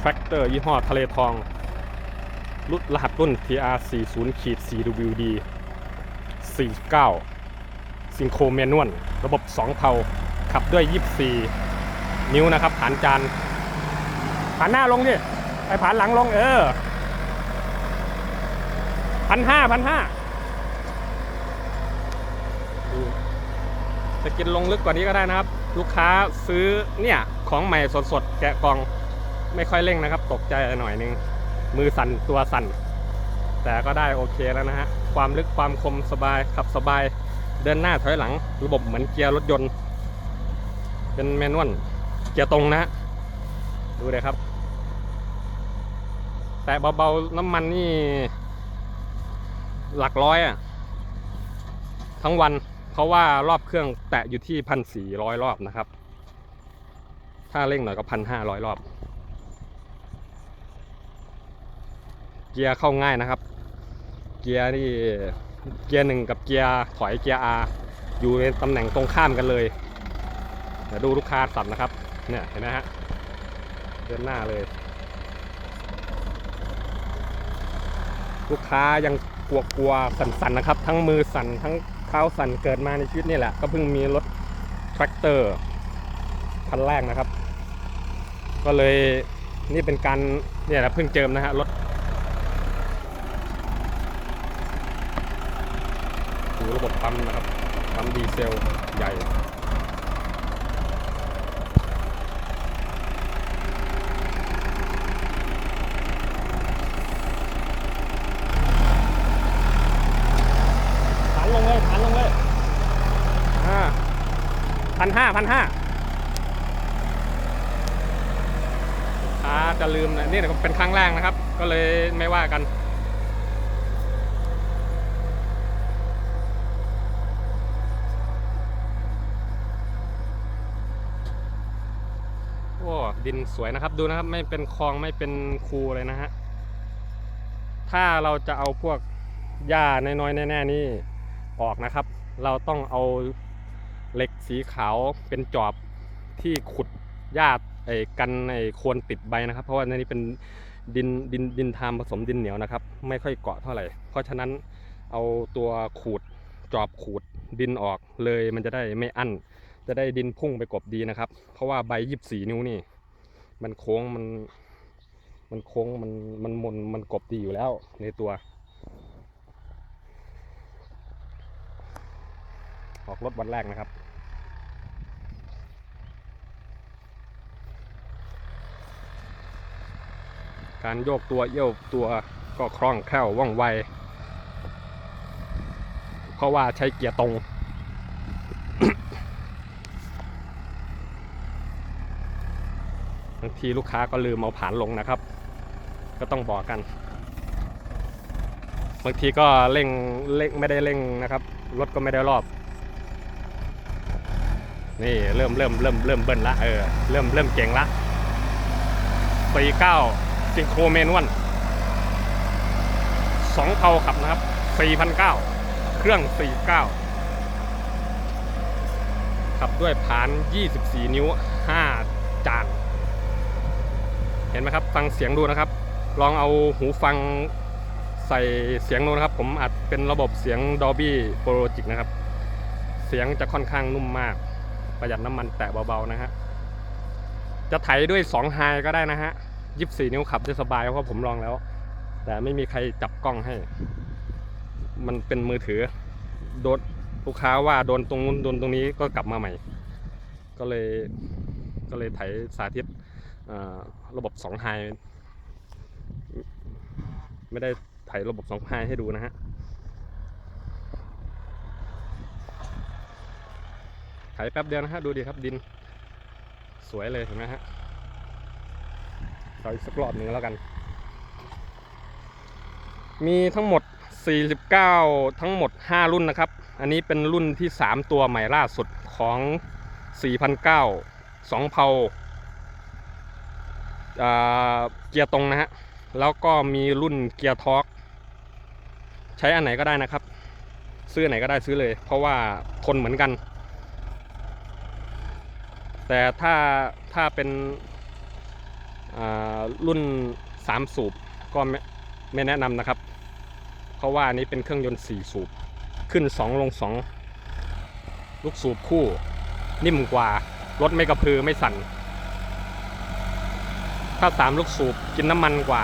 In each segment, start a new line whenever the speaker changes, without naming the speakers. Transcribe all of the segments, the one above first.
แทรกเตอร์ยี่ห้อทะเลทองรุ่นรหัสรุ่น TR 40ขีด 4WD 49ซิงโครเมนวลระบบ 2เพาขับด้วย 24 นิ้วนะครับ ผ่านจานผ่านหน้าลงดิไอผ่านหลังลง เออพันห้าพันห้าจะกินลงลึกกว่านี้ก็ได้นะครับ ลูกค้าซื้อเนี่ย ของใหม่สดๆ แกะกล่อง ไม่ค่อยเร่งนะครับ ตกใจหน่อยนึง มือสั่นตัวสั่น แต่ก็ได้โอเคแล้วนะฮะ ความลึกความคมสบายขับสบาย เดินหน้าถอยหลัง ระบบเหมือนเกียร์รถยนต์ เป็นแมนนวลเกียร์ตรงนะฮะดูเลยครับ แต่เบาๆน้ำมันนี่ หลักร้อยอะทั้งวันเพราะว่ารอบเครื่องแตะอยู่ที่พันสี่ร้อยรอบนะครับ ถ้าเร่งหน่อยก็พันห้าร้อยรอบ เกียร์เข้าง่ายนะครับ เกียร์นี่เกียร์หนึ่งกับเกียร์ถอยเกียร์ R อยู่ในตำแหน่งตรงข้ามกันเลยเดี๋ยวดูลูกค้าสับนะครับ เนี่ยเห็นไหมฮะเดินหน้าเลย ลูกค้ายังกลัวๆสั่นๆนะครับ ทั้งมือสั่นทั้งเท้าสั่นเกิดมาในชีวิตนี่แหละ ก็เพิ่งมีรถแทรกเตอร์คันแรกนะครับ ก็เลยนี่เป็นการเนี่ยแหละเพิ่งเจิมนะฮะรถ ระบบปั๊มนะครับปั๊มดีเซลใหญ่ฐานลงเลยฐานลงเลยอ่าพันห้าพันห้าค้าจะลืมนะนี่ก็เป็นครั้งแรกนะครับ ก็เลยไม่ว่ากัน โอ้ ดินสวยนะครับดูนะครับไม่เป็นคลองไม่เป็นคูเลยนะฮะถ้าเราจะเอาพวกหญ้าน้อยๆแน่ๆนี่ออกนะครับ เราต้องเอาเหล็กสีขาวเป็นจอบที่ขุดหญ้าไอ้กันไอ้โคนติดใบนะครับ เพราะว่าในนี้เป็นดินดินดินทามผสมดินเหนียวนะครับ ไม่ค่อยเกาะเท่าไหร่ เพราะฉะนั้นเอาตัวขูดจอบขูดดินออกเลยมันจะได้ไม่อั้นจะได้ดินพุ่งไปกบดีนะครับ เพราะว่าใบยีิบสีนิ้วนี่ มันโค้งมัน มันโค้งมันมันมนมันกบดีอยู่แล้วในตัว ออกรถวันแรกนะครับการโยกตัวเอี้ยวตัวก็คล่องแคล่วว่องไว เพราะว่าใช้เกียร์ตรงางทีลูกค้าก็ลืมเอาผานลงนะครับ ก็ต้องบอกกัน บางทีก็เร่งเร่งไม่ได้เร่งนะครับรถก็ไม่ได้รอบ นี่เริ่มเริ่มเริ่มเริ่มเบิ้ลละเออเริ่มเริ่มเก่งละสี่เก้าซิงโครเมนวันสองเทาขับนะครับสี่พันเก้าเครื่องสี่เก้าขับด้วยผาน 24 นิ้ว 5 จาน เห็นไหมครับฟังเสียงดูนะครับ ลองเอาหูฟังใส่เสียงดูนะครับ ผมอัดเป็นระบบเสียง Dolby Pro Logic นะครับ เสียงจะค่อนข้างนุ่มมาก ประหยัดน้ำมันแตะเบาๆนะฮะจะไถด้วย2ไฮก็ได้นะฮะ24 นิ้วขับได้สบายเพราะผมลองแล้ว แต่ไม่มีใครจับกล้องให้ มันเป็นมือถือโดนลูกค้าว่าโดนตรงนู้นโดนตรงนี้ก็กลับมาใหม่ ก็เลยก็เลยไถสาธิต ระบบ2ไฮไม่ได้ไถระบบ2ไฮให้ดูนะฮะไถแป๊บเดียวนะฮะ ดูดิครับดิน สวยเลยเห็นไหมฮะเราอีกสักรอบหนึ่งแล้วกัน มีทั้งหมด 49 ทั้งหมด 5 รุ่นนะครับ อันนี้เป็นรุ่นที่ 3 ตัวใหม่ล่าสุดของ 4,009 2เพาอ่า เกียร์ตรงนะฮะ แล้วก็มีรุ่นเกียร์ทอร์กใช้อันไหนก็ได้นะครับ ซื้อไหนก็ได้ซื้อเลย เพราะว่าทนเหมือนกัน แต่ถ้าถ้าเป็นรุ่น 3 สูบก็ไม่ไม่แนะนำนะครับ เพราะว่านนี้เป็นเครื่องยนต์ 4 สูบ ขึ้น 2 ลง 2 ลูกสูบคู่ นิ่มกว่า รถไม่กระพือไม่สั่น ถ้า3ลูกสูบกินน้ำมันกว่า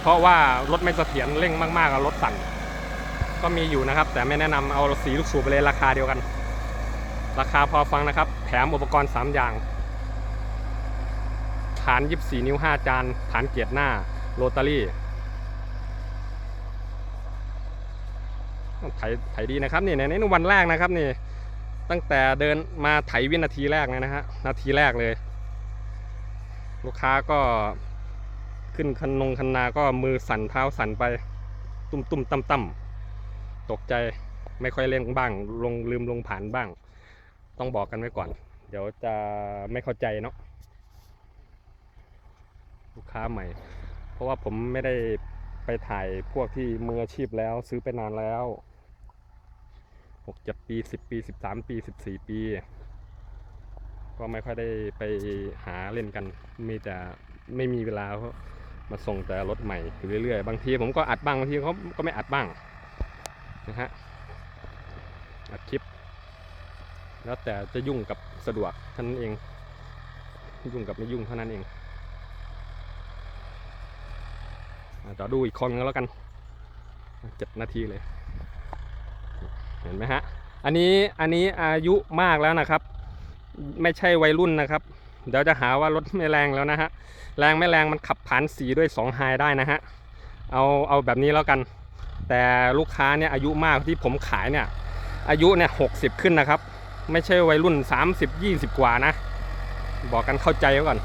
เพราะว่ารถไม่เสถียรเร่งมากๆอะรถสั่นก็มีอยู่นะครับ แต่ไม่แนะนำเอาสีลูกสูบไปเลยราคาเดียวกัน ราคาพอฟังนะครับ แถมอุปกรณ์ 3 อย่าง ฐาน 24 นิ้ว 5 จาน ฐานเกียร์หน้าโรตารี่ไถไถดีนะครับนี่ในในวันแรกนะครับนี่ตั้งแต่เดินมาไถวินาทีแรกเลยนะฮะนาทีแรกเลย ลูกค้าก็ขึ้นคันนงคันนาก็มือสั่นเท้าสั่นไป ตุ้มตุ้มตั้มตั้มตกใจไม่ค่อยเล่นบ้าง ลงลืมลงผ่านบ้าง ต้องบอกกันไว้ก่อน เดี๋ยวจะไม่เข้าใจเนาะลูกค้าใหม่ เพราะว่าผมไม่ได้ไปถ่ายพวกที่มืออาชีพแล้วซื้อไปนานแล้วหกเจ็ดปีสิบปีสิบสามปีสิบสี่ปี ก็ไม่ค่อยได้ไปหาเล่นกัน มีแต่ไม่มีเวลาเพราะมาส่งแต่รถใหม่อยู่เรื่อยๆ บางทีผมก็อัดบ้างบางทีเขาก็ไม่อัดบ้างนะฮะอัดคลิป แล้วแต่จะยุ่งกับสะดวกเท่านั้นเอง ยุ่งกับไม่ยุ่งเท่านั้นเองอะเดี๋ยวดูอีกคนนึงแล้วกันเจ็ดนาทีเลย เห็นไหมฮะ อันนี้อันนี้อายุมากแล้วนะครับ ไม่ใช่วัยรุ่นนะครับ เดี๋ยวจะหาว่ารถไม่แรงแล้วนะฮะ แรงไม่แรงมันขับผ่านสีด้วย2ไฮได้นะฮะ เอาเอาแบบนี้แล้วกัน แต่ลูกค้าเนี่ยอายุมากที่ผมขายเนี่ย อายุเนี่ยหกสิบขึ้นนะครับ ไม่ใช่วัยรุ่น 30 20 กว่านะ บอกกันเข้าใจไว้ก่อน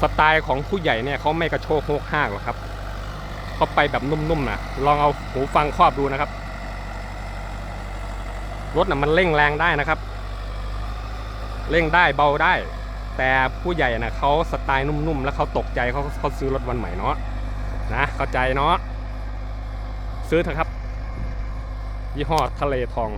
สไตล์ของผู้ใหญ่เนี่ยเขาไม่กระโชกโฮกห้ากหรอกครับเขาไปแบบนุ่มๆนะลองเอาหูฟังครอบดูนะครับรถน่ะมันเร่งแรงได้นะครับ เร่งได้เบาได้ แต่ผู้ใหญ่นะเขาสไตล์นุ่มๆ แล้วเขาตกใจเขาเขาซื้อรถวันใหม่เนาะนะเข้าใจเนาะซื้อเถอะครับ ยี่ห้อทะเลทอง